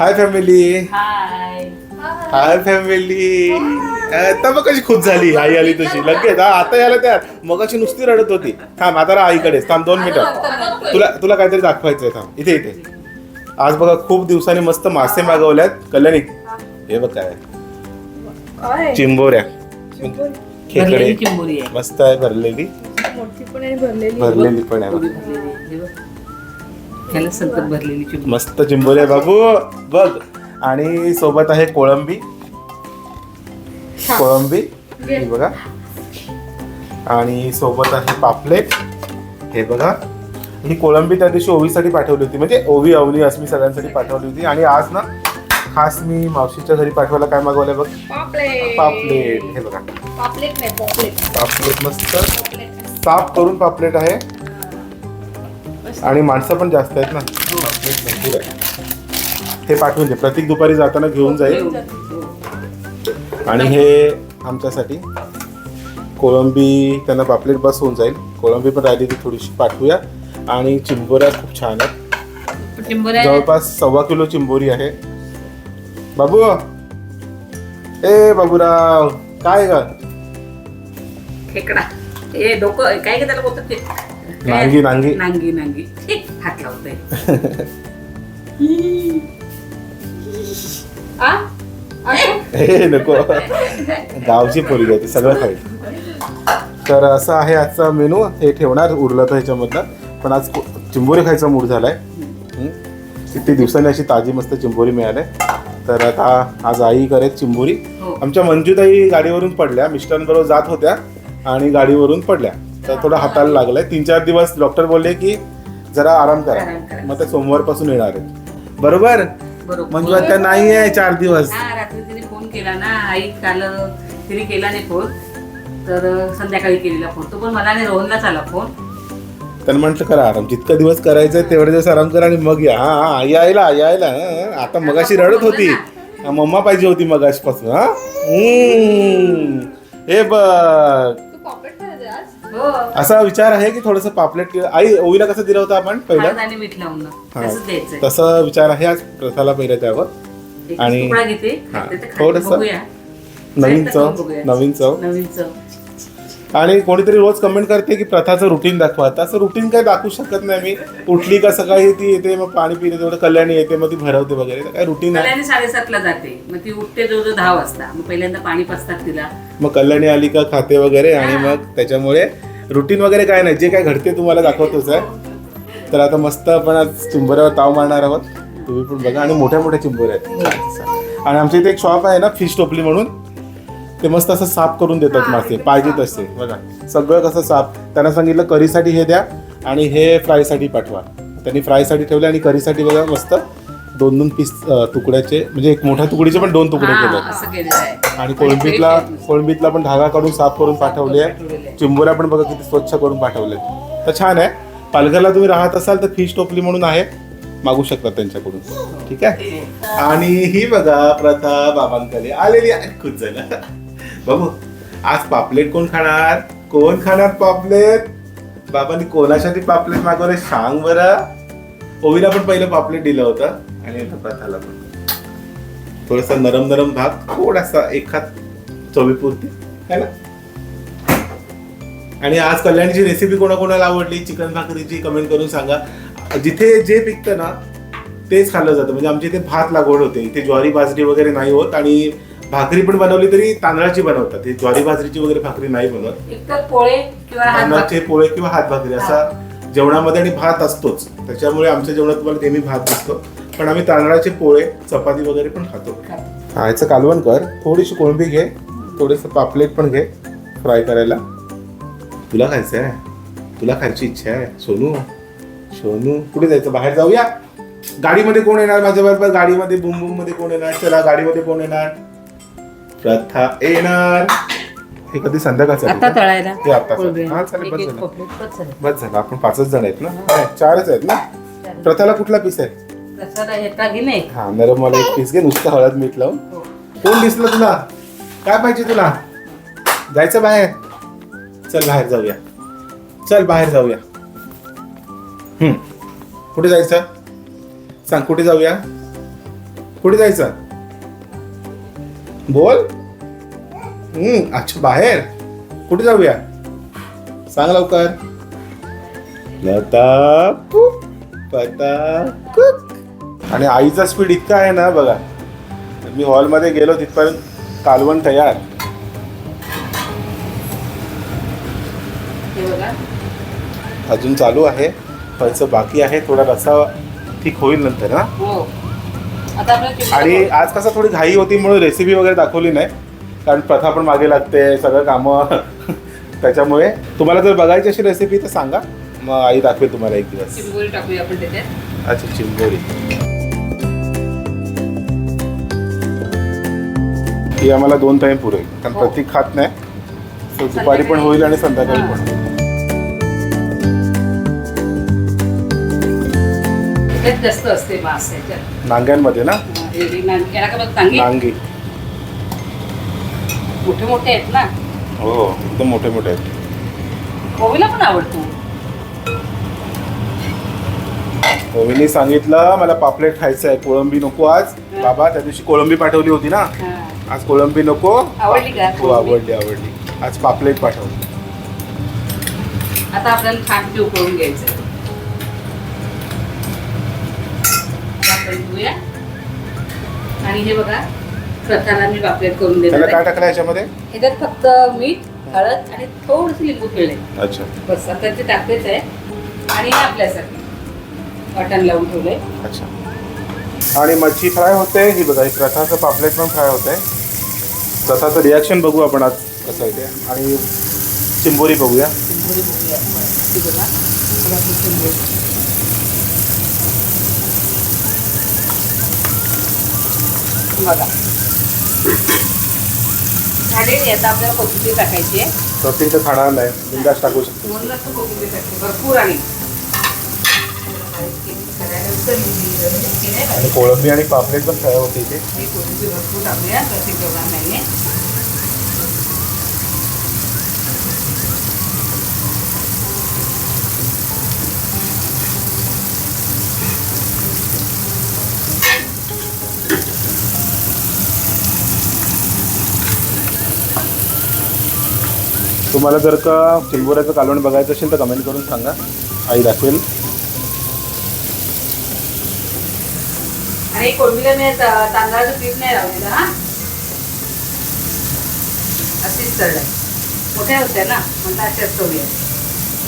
Hi family हाय hi family आता मग कशी खुश झाली? आई आली तुझी लगेच हा आता यायला त्या मग अशी नुसती रडत होती. थांब आता राहा आईकडेच थांब दोन मिनिटं. तुला तुला काहीतरी दाखवायचंय थांब. इथे इथे. आज बघा खूप दिवसांनी मस्त मासे मागवल्यात. कल्याणी हे बघ काय. चिंबोऱ्या. खेकडे. मस्त आहे भरलेली. मोठी पण आहे भरलेली. भरलेली पण आहे. भरलेली. संकट चिंबोरी मस्त चिंबोऱ्या बाबू बघ. आणि सोबत आहे कोळंबी. कोळंबी ही बघा. आणि सोबत आहे पापलेट. हे बघा. ही कोळंबी त्या दिवशी ओवीसाठी पाठवली होती. म्हणजे ओवी अवनी अस्मी सगळ्यांसाठी पाठवली होती. आणि आज ना खास मी मावशीच्या घरी पाठवायला काय मागवलंय बघ? पापलेट. पापलेट. हे बघा. पापलेट नाही पॉपलेट. पापलेट मस्त. साफ करून पापलेट आहे. आणि माणसं पण जास्त आहेत ना. पापलेट भरपूर आहे हे पाठवून दे. प्रत्येक दुपारी जाताना घेऊन जाईल. आणि हे आमच्यासाठी. कोळंबी त्यांना पापलेट बस होऊन जाईल. कोळंबी पण राहिली ती थोडीशी पाठवूया. आणि चिंबोऱ्या खूप छान आहेत. जवळपास सव्वा किलो चिंबोरी आहे. बाबू! ए बाबूराव! काय ग? खेकडा. ए डोकं. काय का त्याला बोलतात ते? नांगी नांगी नांगी नांगी हे, हात लावतोय हे नको गावची पोरगी आहे ती सगळं खाईल तर असं आहे आजचा मेनू. हे ठेवणार उरलं तर ह्याच्यामधलं. पण आज चिंबोरी खायचा मूड झालाय? किती दिवसांनी अशी ताजी मस्त चिंबोरी मिळाली. तर आता आज आई करेल चिंबोरी. हो. आमच्या मंजूताई गाडीवरून पडल्या. मिस्टरांबरोबर जात होत्या आणि गाडीवरून पडल्या. तर थोडं हाताला लागलंय. तीन चार दिवस डॉक्टर बोलले की जरा आराम करा. आराम करा. मग ते सोमवारपासून येणार आहेत. बरोबर? बरोबर. मंजू आता नाही आहे चार दिवस. हा रात्री तिने फोन केला ना. आई काल तिने केला नाही फोन तर संध्याकाळी केलेला फोन तो पण मला नाही रोहनलाच आला फोन त्यांना म्हटलं करा आराम. जितका दिवस करायचं तेवढे दिवस आराम करा आणि मग या. हा हा यायला यायला हं. आता मगाशी रडत होती. हा, मम्मा पाहिजे होती मगाशपासून हा? हम्म. हे बघ. तू आज हो असा विचार आहे की थोडस पापलेट आई ओवीला कसं दिलं होतं आपण पहिलं? आणि मीठ लावून. हा. तसंच द्यायचंय. तसा विचार आहे आज प्रथाला पहिलं त्यावर. एक आणि- तुकडा घेते. हा, थोडंसं बघूया. नवीन चव बघूया. नवीन चव. नवीन चव. आणि कोणीतरी रोज कमेंट करते की प्रथाचं रुटीन दाखवा. तसं रुटीन काय दाखवू शकत नाही मी. उठली का सकाळी ती येते मग पाणी पिते तेवढं कल्याणी येते मग ती भरवते वगैरे. तर काय रुटीन आहे? कल्याणी साडेसातला जाते. मग ती उठते जवळजवळ दहा वाजता. मग पहिल्यांदा पाणी पाजतात तिला. मग कल्याणी आली का खाते वगैरे आणि मग त्याच्यामुळे रुटीन वगैरे काय नाही. जे काय घडते तुम्हाला दाखवतोच आहे. तर आता मस्त आपण आज चिंबोऱ्यावर ताव मारणार आहोत. तुम्ही पण बघा. आणि मोठ्या मोठ्या चिंबोऱ्या आहेत आणि आमच्या इथे एक शॉप आहे ना फिश टोपली म्हणून. ते मस्त असं साफ करून देतात मासे पाहिजे तसे. बघा. सगळं कसं साफ त्यांना सांगितलं करीसाठी हे द्या आणि हे फ्रायसाठी पाठवा. त्यांनी फ्रायसाठी ठेवले आणि करीसाठी बघा मस्त दोन दोन पीस तुकड्याचे म्हणजे एक मोठ्या तुकडीचे पण दोन तुकडे केले आणि कोळंबीतला कोळंबीतला पण धागा काढून साफ करून पाठवली आहे चिंबोऱ्या पण बघा किती स्वच्छ करून पाठवले तर छान आहे. पालघरला तुम्ही राहत असाल तर फिश टोपली म्हणून आहे. मागू शकता त्यांच्याकडून. ठीक आहे? आणि ही बघा प्रथा बाबांकडे आलेली आहे खुश झालं बाबू आज पापलेट कोण खाणार? कोण खाणार पापलेट? बाबांनी कोणासाठी पापलेट मागवले सांग बरं. ओवीला पण पहिलं पापलेट दिलं होतं आणि आता प्रथाला पण. थोडासा नरम नरम भाग थोडासा एखाद चवीपुरती है ना? आणि आज कल्याणीची रेसिपी कोणाकोणाला आवडली चिकन भाकरीची कमेंट करून सांगा. जिथे जे पिकतं ना तेच खाल्लं जातं. म्हणजे आमच्या इथे भात लागवड होते. इथे ज्वारी बाजरी वगैरे नाही होत आणि भाकरी पण बनवली तरी तांदळाची बनवतात. ही ज्वारी बाजरीची वगैरे भाकरी नाही बनवत. पोळे किंवा हात तांदळाचे पोळे किंवा हात भाकरी. असा जेवणामध्ये आणि भात असतोच. त्याच्यामुळे आमच्या जेवणात तुम्हाला नेहमी भात दिसतो. पण आम्ही तांदळाचे पोळे चपाती वगैरे पण खातो. हा याचं कालवण कर. थोडीशी कोळंबी घे. थोडंसं पापलेट पण घे. फ्राय करायला. तुला खायचं आहे? तुला खायची इच्छा आहे? सोनू? सोनू? कुठे जायचं? बाहेर जाऊया? गाडीमध्ये कोण येणार? माझ्या बरोबर गाडीमध्ये बुम बुममध्ये कोण येणार? चला गाडीमध्ये कोण येणार? प्रथा येणार. हे कधी संध्याकाळचं आता तळायला. ते आता कोळंबी. हा चालेल बस झालं. बस झालं. बस झालं. आपण पाचच जण आहेत ना? नाही, चारच आहेत ना? प्रथाला कुठला पीस आहे? आहे का नाही? हा नरम मला एक पीस घे नुसतं हळद मीठ लावून. हो. कोण दिसलं तुला? काय पाहिजे तुला? जायचं बाहेर. चल बाहेर जाऊया. चल बाहेर जाऊया. हम्म. कुठे जायचं? सांग कुठे जाऊया? कुठे जायचं? बोल. हम्म अच्छा बाहेर. कुठे जाऊया? सांग लवकर. लता कुक, पता कुक. आणि आईचा स्पीड इतका आहे ना बघा. मी हॉलमध्ये गेलो तिथपर्यंत कालवण तयार. अजून चालू आहे. व्हायचं बाकी आहे. थोडा रसा ठीक होईल नंतर ना हो. आणि. आज कसं थोडी घाई होती म्हणून रेसिपी वगैरे दाखवली नाही. कारण प्रथा पण मागे लागते सगळं कामं. त्याच्यामुळे तुम्हाला जर बघायची अशी रेसिपी तर सांगा. मग आई दाखवेल तुम्हाला एक दिवस. चिंबोरी टाकूया आपण त्याच्यात. अच्छा चिंबोरी. ही आम्हाला दोन टाइम पुरेल कारण हो. प्रतीक खात नाही. दुपारी पण होईल आणि संध्याकाळी पण होईल. त्याच्यात जास्त असते मास नांग्यांमध्ये ना? हे- हे नांग- याला का बघ तांगे नांगी. मोठे मोठे आहेत ना? हो एकदम मोठे मोठे आहेत. ओवीला पण आवडतो. ओवीने सांगितलं मला पापलेट खायचं आहे कोळंबी नको आज. बाबा त्या दिवशी कोळंबी पाठवली होती ना? हा. आज कोळंबी नको. आवडली का? हो कोळंबी? आवडली आवडली. आज पापलेट पाठवली. आता आपल्याला छान ते उकळून घ्यायचं. घेऊया आणि हे बघा प्रथाला मी पापलेट करून त्याला देणार काय. टाकलं याच्यामध्ये? ह्याच्यात फक्त मीठ हळद आणि थोडंसं लिंबू पिळले अच्छा. बस आता ते टाकायचं आहे. आणि हे आपल्यासाठी. वाटण लावून ठेवलंय. अच्छा. आणि मच्छी फ्राय होते. ही बघा ही प्रथाचं पापलेट पण फ्राय होते प्रथाचं रिॲक्शन बघू आपण आज कसं आहे ते. आणि चिंबोरी बघूया. चिंबोरी बघूया. ती बघा. चिंबोरी. बघा. झालेली आता आपल्याला कोथिंबीर टाकायची आहे. प्रतीक तर खाणार नाही बिंदास टाकू शकतो. तो कोथिंबीर टाकते? भरपूर आणि. आणि कोळंबी आणि पापलेट पण होते इथे. कोथिंबीर भरपूर टाकूया प्रत्येक जेवणार तुम्हाला जर का चिंबोऱ्याचं कालवण बघायचं असेल तर कमेंट करून सांगा. आई दाखवेल. आणि कोळंबीला मी ता- तांदळाचं पीठ नाही लावलेलं हा? अशीच चढ मोठ्या होत्या ना म्हणता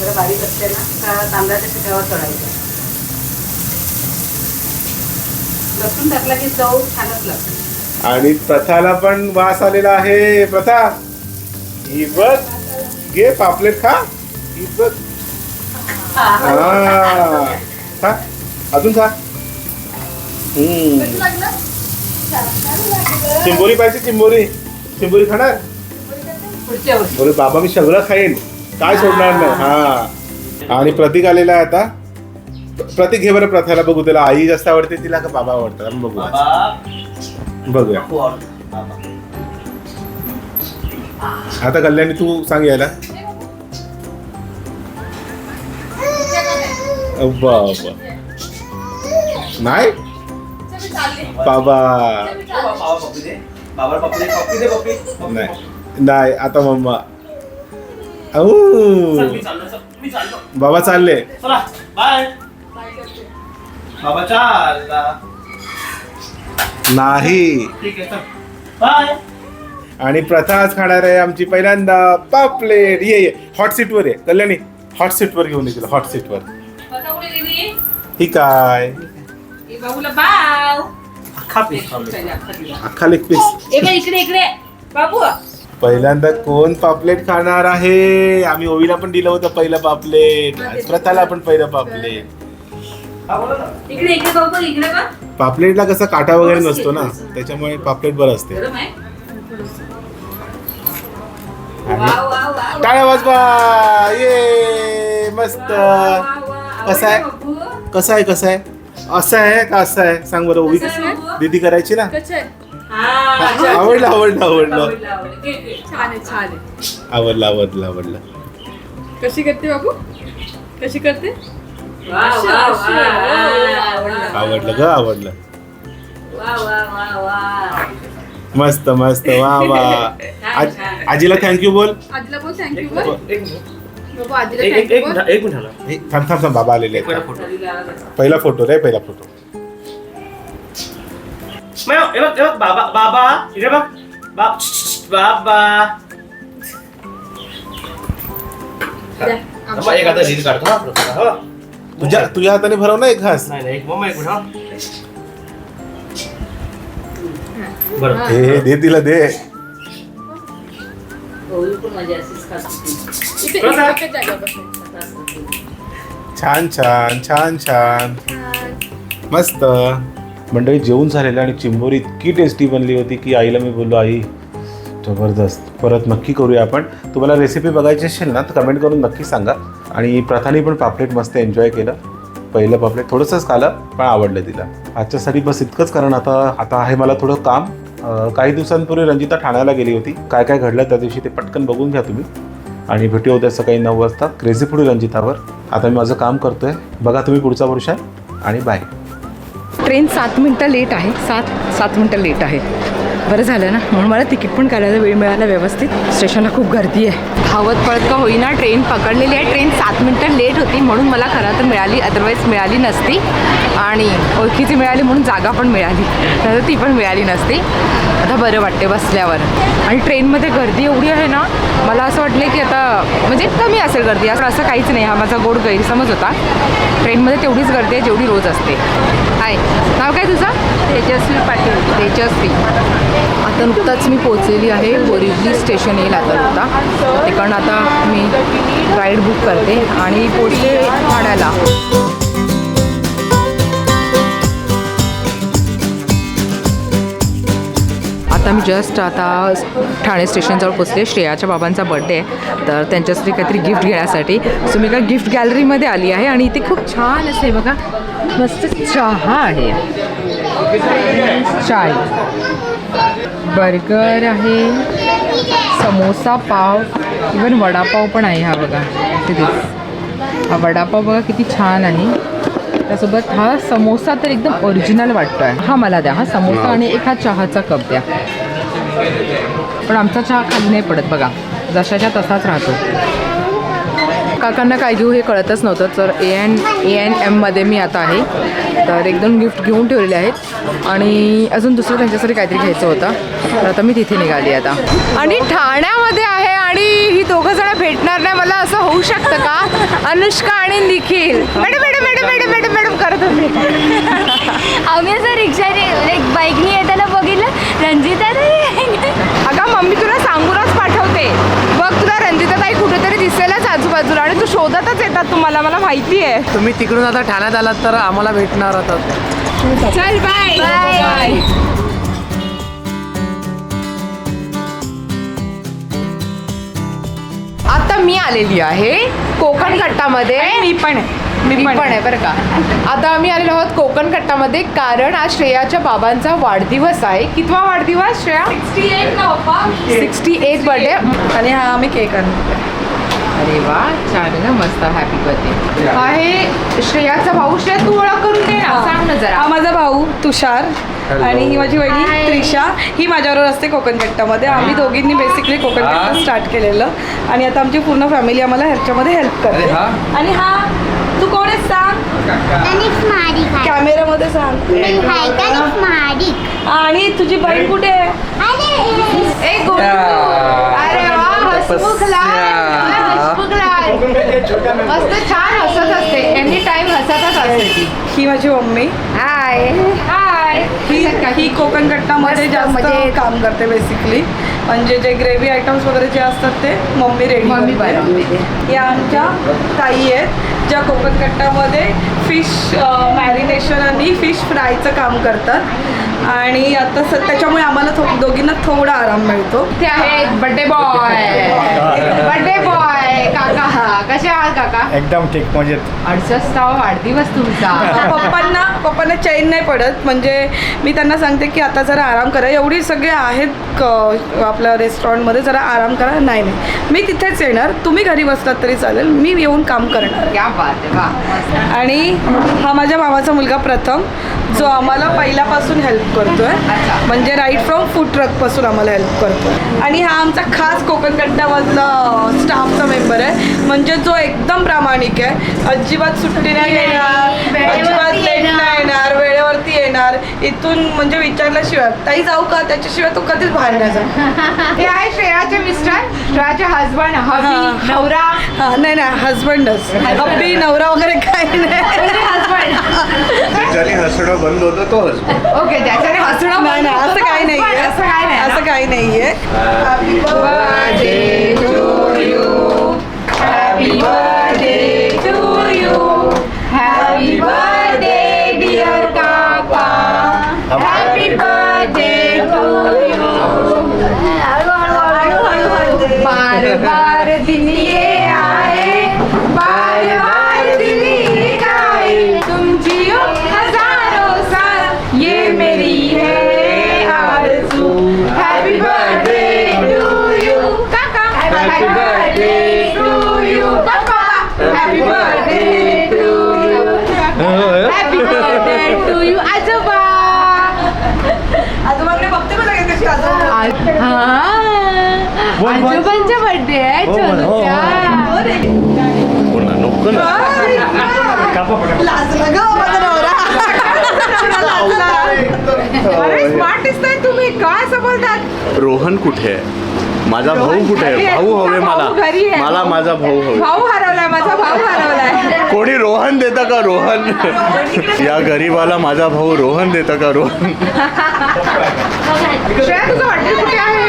जरा बारीक असते ना का तांदळाच्या पिठावर चढायचं. लसूण टाकला की चव छानच लागते. आणि प्रथाला पण वास आलेला आहे. प्रथा ही बघ. घे पापलेट खा. ही. बघ हा. खा. अजून खा. हम्म. चिंबोरी पाहिजे चिंबोरी. चिंबोरी खाणार? पुढच्या वर्षी. बाबा मी सगळं खाईन. काय सोडणार नाही. हा. आणि प्रतीक आलेला आहे आता. प्रतीक घे बरं प्रथाला बघू. त्याला आई जास्त आवडते तिला का बाबा आवडतात? आपण बघू आज. बघूया. आता कल्याणी तू सांग यायला. दे पप्पी पप्पी, नाही. नाही आता मम्मा. बाबा चालले. बाबा नाही. आणि प्रथा आज खाणार आहे आमची पहिल्यांदा. पापलेट. ये ये. हॉट सीटवर आहे कल्याणी हॉट सीटवर घेऊन ये तिला. हॉट सीटवर ही काय? ए बाबूला बाव अख्खा पीस पहिले अख्खा दिला. अख्खा लेग पीस ए बाई इकडे इकडे. बाबू. पहिल्यांदा कोण पापलेट खाणार आहे? आम्ही ओवीला पण दिलं होतं पहिलं पापलेट. आज प्रथाला पण पहिलं पापलेट. हा बोला ना इकडे इकडे बाबू इकडे बघ. पापलेटला कसा काटा वगैरे नसतो ना त्याच्यामुळे पापलेट बरं असते. गरम आहे. आणि वाव, वाव, वाव. टाळ्या वाजवा. ये मस्त. कसं आहे? आवडलं बाबू? कसं आहे कसं आहे असं आहे का असं आहे सांग बरं ओवी कसं आहे बाबू? दीदी करायची ना कसं आहे? हा. आवडलं आवडलं आवडलं आवडलं, आवडलं. घे, घे. छान आहे छान आहे आवडलं आवडलं आवडलं कशी करते बाबू कशी करते वाव, वाव, वाव, अशी, अशी. Wow, wow. आवडलं ग आवडलं वा वा वा वा मस्त मस्त वा वा आज-. आजीला थँक्यू बोल आजीला बोल थँक्यू एक बोल एक मिनिट. एक- मिनिट. थांब थांब थांब बाबा आलेले पहिला आहेत फोटो. पहिला रे पहिला फोटो. मग हे बघ हे बघ बाबा बाबा इकडे बघ. बाप बाबा. द्या. थांबा, एक आता रील काढतो हा प्रथम, हा. तुझ्या तुझ्या हाताने भरव ना एक घास नाही नाही एक मम्मा एक मिनिट हा. बरं. हे हे दे तिला दे. ओवी पण माझी अशीच खात होती. इथे कसं? इथे जागा बसायचं. खात होती. छान छान छान छान मस्त मंडळी जेवून झालेलं आणि चिंबोरी इतकी टेस्टी बनली होती की आईला मी बोललो आई जबरदस्त परत नक्की करूया आपण तुम्हाला रेसिपी बघायची असेल ना तर कमेंट करून नक्की सांगा आणि प्रथाने पण पापलेट मस्त एन्जॉय केलं पहिलं पापलेट थोडंसंच खालं पण आवडलं तिला आजच्यासाठी बस इतकंच कारण आता आता आहे मला थोडं काम काही दिवसांपूर्वी रंजिता ठाण्याला गेली होती. काय काय घडलं त्या दिवशी ते पटकन बघून घ्या तुम्ही. आणि भेटूया उद्या सकाळी नऊ वाजता. क्रेझी फूड रंजितावर. आता मी माझं काम करतोय. बघा तुम्ही पुढचा वर्ष आणि बाय ट्रेन सात मिनटं लेट आहे. सात सात मिनटं लेट आहे. बरं झालं ना? म्हणून मला तिकीट पण काढायला वेळ मिळाला व्यवस्थित. स्टेशनला खूप गर्दी आहे. धावत पळत का होईना ट्रेन पकडलेली आहे. ट्रेन सात मिनटं लेट होती म्हणून मला खरं तर मिळाली अदरवाईज मिळाली नसती. आणि ओळखीची मिळाली म्हणून जागा पण मिळाली. तर ती पण मिळाली नसती. आता बरं वाटते बसल्यावर. आणि ट्रेनमध्ये गर्दी एवढी आहे ना मला असं वाटलं की आता म्हणजे कमी असेल गर्दी. असं असं काहीच नाही. हा माझा गोड गैरसमज होता. ट्रेनमध्ये तेवढीच गर्दी आहे जेवढी रोज असते. हाय. नाव काय तुझं? तेजस्वी पाटील. तेजस्वी. आता नुकताच मी पोचलेली आहे. बोरिवली स्टेशन येईल आता नुकता तिकडनं आता मी राईड बुक करते आणि पोचले ठाण्याला. आता मी जस्ट आता ठाणे स्टेशनजवळ पोचले श्रेयाच्या बाबांचा बड्डे आहे. तर त्यांच्यासाठी काहीतरी गिफ्ट घेण्यासाठी. सो मी का गिफ्ट गॅलरीमध्ये आली आहे आणि इथे खूप छान असे बघा. मस्त चहा आहे. चाय बर्गर आहे समोसा पाव इवन वडापाव पण आहे हा बघा तिथे हा वडापाव बघा किती छान आहे त्यासोबत हा समोसा तर एकदम ओरिजिनल वाटतो आहे हा मला द्या हा समोसा आणि एक हा चहाचा कप द्या. पण आमचा चहा खाली नाही पडत बघा जशाच्या तसाच राहतो. काकांना काय घेऊ हे कळतच नव्हतं तर ए एन ए एन एममध्ये मी आता आहे. तर एकदम गिफ्ट घेऊन ठेवलेले आहेत. आणि अजून दुसरं त्यांच्यासाठी काहीतरी घ्यायचं होतं. तर आता मी तिथे निघाली आता. आणि ठाण्यामध्ये आहे आणि ही दोघं जण भेटणार नाही मला असं होऊ शकतं का? अनुष्का आणि Nikhil. Madam madam madam madam madam madam करत होते आम्ही असं रिक्षाने लाईक बाईकने येताना बघितलं. रंजिता अगं मम्मी तुला सांगूनच पाठवते बघ तुला रंजिताताई कुठेतरी आजूबाजूला आणि तू शोधतच येतात तुम्हाला मला माहिती आहे. तुम्ही तिकडून आता ठाण्यात आलात तर आम्हाला भेटणार आता. चल बाय बाय आता मी आलेली आहे कोकण कट्टामध्ये मी पण मी पण आहे बरं का? आता आम्ही आलेलो आहोत कोकण कट्टामध्ये कारण आज श्रेयाच्या बाबांचा वाढदिवस आहे. कितवा वाढदिवस श्रेया? सिक्स्टी एट बर्थडे आणि हा आम्ही केक अरे वा छान ना मस्त हॅपी बर्थडे आहे श्रेयाचा भाऊ श्रेया तू ओळख करून दे ना. सांग ना जरा. हा माझा भाऊ तुषार. आणि ही माझी वहिनी त्रिशा. ही माझ्याबरोबर असते कोकण कट्टामध्ये आम्ही दोघींनी बेसिकली कोकण कट्टा स्टार्ट केलेलं. आणि आता आमची पूर्ण फॅमिली आम्हाला ह्याच्यामध्ये हेल्प करते. आणि हा तू कोण आहेस सांग? आहे कॅमेरामध्ये सांग. आणि तुझी बहीण कुठे आहे? अरे ए गोलू अरे वा. मस्त. छान हसत असते. एनी टाइम हसतच असते ती. ही माझी मम्मी. हाय हाय ही ही कोकण कट्टामध्ये जास्त. काम करते बेसिकली म्हणजे जे ग्रेव्ही आयटम्स वगैरे जे असतात ते मम्मी रेडी मम्मी बनवते या आमच्या ताई आहेत ज्या कोकण कट्टामध्ये फिश मॅरिनेशन आणि फिश फ्रायचं काम करतात. आणि आता स त्याच्यामुळे आम्हाला थो दोघींना थोडा आराम मिळतो. ते आहे बर्थडे बॉय काका कसे आहात काका? एकदम ठीक मजेत. अडसष्टावा वाढदिवस तुमचा. पप्पांना पप्पांना चैन नाही पडत. म्हणजे मी त्यांना सांगते की आता जरा आराम करा. एवढी सगळे आहेत क- आपल्या रेस्टॉरंटमध्ये जरा आराम करा. नाही नाही. मी तिथेच येणार. तुम्ही घरी बसलात तरी चालेल. मी येऊन काम करणार. क्या बात आहे वा. आणि हा माझ्या मामाचा मुलगा प्रथम जो आम्हाला पहिल्यापासून हेल्प करतोय. म्हणजे राईट फ्रॉम फूड ट्रकपासून आम्हाला हेल्प करतोय. आणि हा आमचा खास कोकण कट्ट्यामधला स्टाफचा मेंबर आहे. म्हणजे जो एकदम प्रामाणिक आहे. अजिबात सुट्टी नाही घेणार अजिबात लेट नाही येणार वेळेवरती येणार. इथून म्हणजे विचारल्याशिवाय ताई जाऊ का? त्याच्याशिवाय तो कधीच बाहेर नाही जाणार हे आहे श्रेयाचे मिस्टर. श्रेयाचे हजबंड हबी हा. नवरा. हा नाही नाही हजबंडच अब्बी नवरा वगैरे काही नाही. ज्याने हसणं बंद होतं तो हसबंड ओके त्याच्याने हसणं नाही नाही असं काही नाही असं काय नाही असं काही नाहीये. हॅपी हा. आजोबांचा बर्थडे आहे चोरूच्या लाजला ग माझा नवरा. लाजला. अरे स्मार्ट दिसताय तुम्ही. काय असं बोलतात रोहन कुठे आहे? माझा भाऊ कुठे आहे. भाऊ हवे भाऊ मला. घरी आहे. मला माझा भाऊ हवे. भाऊ हरवलाय माझा भाऊ हरवलाय. कोणी रोहन देतं का रोहन? या गरीबाला माझा भाऊ रोहन देतं का रोहन? श्रेया तुझं हॉटेल कुठे आहे?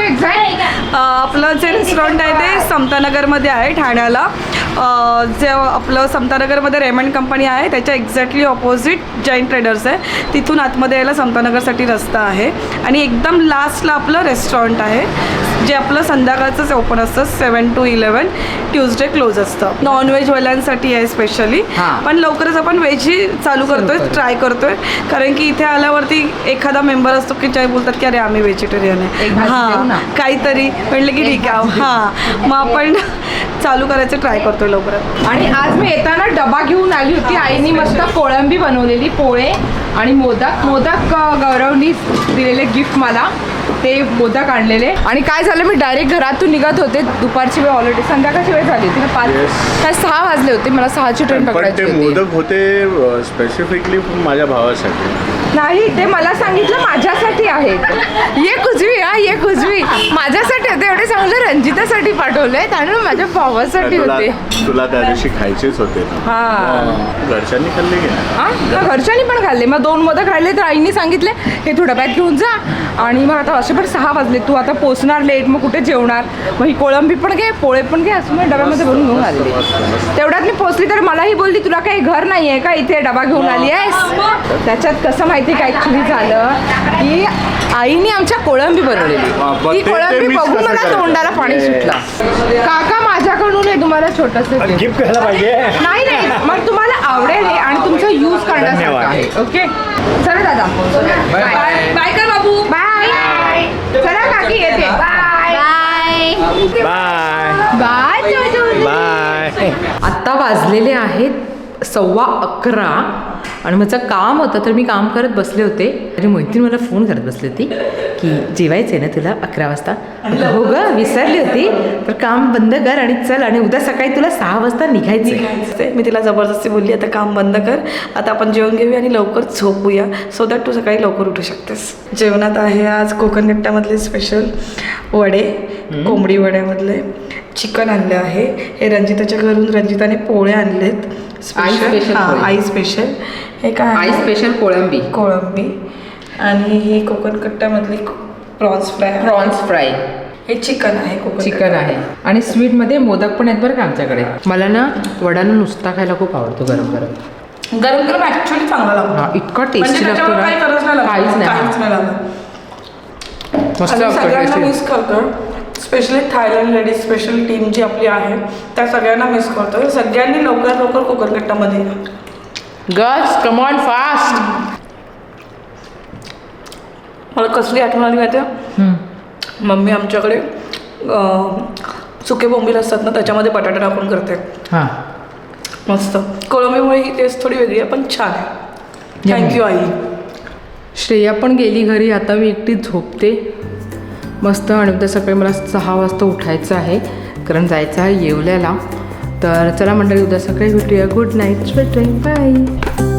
आपलं जे रेस्टॉरंट आहे ते समतानगरमध्ये आहे ठाण्याला. जे आपलं समतानगरमध्ये रेमंड कंपनी आहे त्याच्या एक्झॅक्टली ऑपोजिट जैन ट्रेडर्स आहे. तिथून आतमध्ये यायला समतानगरसाठी रस्ता आहे. आणि एकदम लास्टला आपलं रेस्टॉरंट आहे. जे आपलं संध्याकाळचंच ओपन असतं seven to eleven Tuesday close असतं. नॉनव्हेजवाल्यांसाठी आहे स्पेशली. पण लवकरच आपण व्हेजही चालू करतोय ट्राय करतोय. कारण की इथे आल्यावरती एखादा मेंबर असतो की जे बोलतात की अरे आम्ही व्हेजिटेरियन आहे. हां काहीतरी. म्हणलं की ठीक आहे हां. मग आपण चालू करायचं ट्राय करतोय लवकरात आणि आज मी येताना डबा घेऊन आली होती. आईनी मस्त कोळंबी बनवलेली पोळे आणि मोदक. मोदक गौरवनी दिलेले गिफ्ट मला. ते मोदक आणलेले. आणि काय झालं मी डायरेक्ट घरातून निघत होते. दुपारची वेळ ऑलरेडी संध्याकाळची वेळ झाली होती ना पाच. काय सहा वाजले होते मला सहाची ट्रेन पकडायची मोदक होते स्पेसिफिकली माझ्या भावासाठी. नाही ते मला सांगितलं माझ्यासाठी आहेत ये कुजवी हा ये कुजवी. माझ्यासाठी होते एवढे चांगलं रंजितासाठी पाठवले आणि माझ्या भावासाठी तुला होते. तुला त्या दिवशी खायचेच होते ना. हा. घरच्यांनी खाल्ले की नाही? हा? मग घरच्यांनी पण खाल्ले. मग दोन मोदक राहिले तर आईने सांगितले हे तू डब्यात घेऊन जा आणि मग आता असे पण सहा वाजले. तू आता पोचणार लेट मग कुठे जेवणार? मग ही कोळंबी पण घे पोळे पण घे असं मग डब्यामध्ये भरून घेऊन आले. तेवढ्यात मी पोचली तर मलाही बोलली तुला काही घर नाही आहे का? इथे डबा घेऊन आली आहेस? त्याच्यात कसं माहिती काय ॲक्च्युली झालं की आईने आमच्या कोळंबी बनवलेली. ती कोळंबी बघून मला? तोंडाला पाणी सुटलं. काका माझ्याकडून आहे तुम्हाला छोटस गिफ्ट करायला पाहिजे. नाही नाही. मग तुम्हाला आवडेल हे आणि तुमचं यूज करण्यासारखं. आहे. ओके चला दादा. बाय बाय कर बाबू. बाय चला काकी येते. Bye bye bye bye bye आत्ता वाजलेले आहेत सव्वा अकरा. आणि माझं काम होतं तर मी काम करत बसले होते. आणि मोहितीन मला फोन करत बसली होती की जेवायचं आहे ना तुला? अकरा वाजता. हो ग विसरली होती. तर काम बंद कर आणि चल आणि उद्या सकाळी तुला सहा वाजता निघायचं मी तिला जबरदस्ती बोलली आता काम बंद कर. आता आपण जेवण घेऊया आणि लवकर झोपूया सो दॅट तू सकाळी लवकर उठू शकतेस. जेवणात आहे आज कोकण कट्ट्यामधले स्पेशल वडे कोंबडी वड्यामधले चिकन आणलं आहे. हे रंजिताच्या घरून रंजिताने पोळे आणलेत. हां पोळे. आई स्पेशल हे काय आहे? स्पेशल कोळंबी. कोळंबी. आणि हे कोकण कट्ट्यामधली प्रॉन्स फ्राय प्रॉन्स फ्राय. हे चिकन आहे कोकण चिकन आहे. आणि स्वीटमध्ये मोदक पण आहेत बरं का आमच्याकडे. मला ना वडानं नुसता खायला खूप आवडतो गरम गरम. गरम गरम ऍक्च्युली चांगला लागतो. इतका म्हणजे टेस्टी लागतो काही गरज नाही ना लागत. काहीच काहीच नाही नाही लागत. मस्त आणि लागतो सगळ्यांना tasty. मिस करतो. Specially Thailand ladies special team जी आपली आहे त्या सगळ्यांना मिस करतो. सगळ्यांनी लवकरात लवकर कोकणकट्टामध्ये या. गर्ल्स कम ऑन फास्ट मला कसली आठवण आली माहिती मम्मी आमच्याकडे सुके बोंबील असतात ना त्याच्यामध्ये बटाटा टाकून करते. हां. मस्त. कोळंबीमुळे ही टेस्ट थोडी वेगळी आहे पण छान आहे. थँक्यू आई. श्रेया पण गेली घरी आता मी एकटी झोपते. मस्त आणि उद्या सकाळी मला सहा वाजता उठायचं आहे कारण जायचं आहे येवल्याला. तर चला मंडळी उद्या सकाळी भेटूया. Good night bye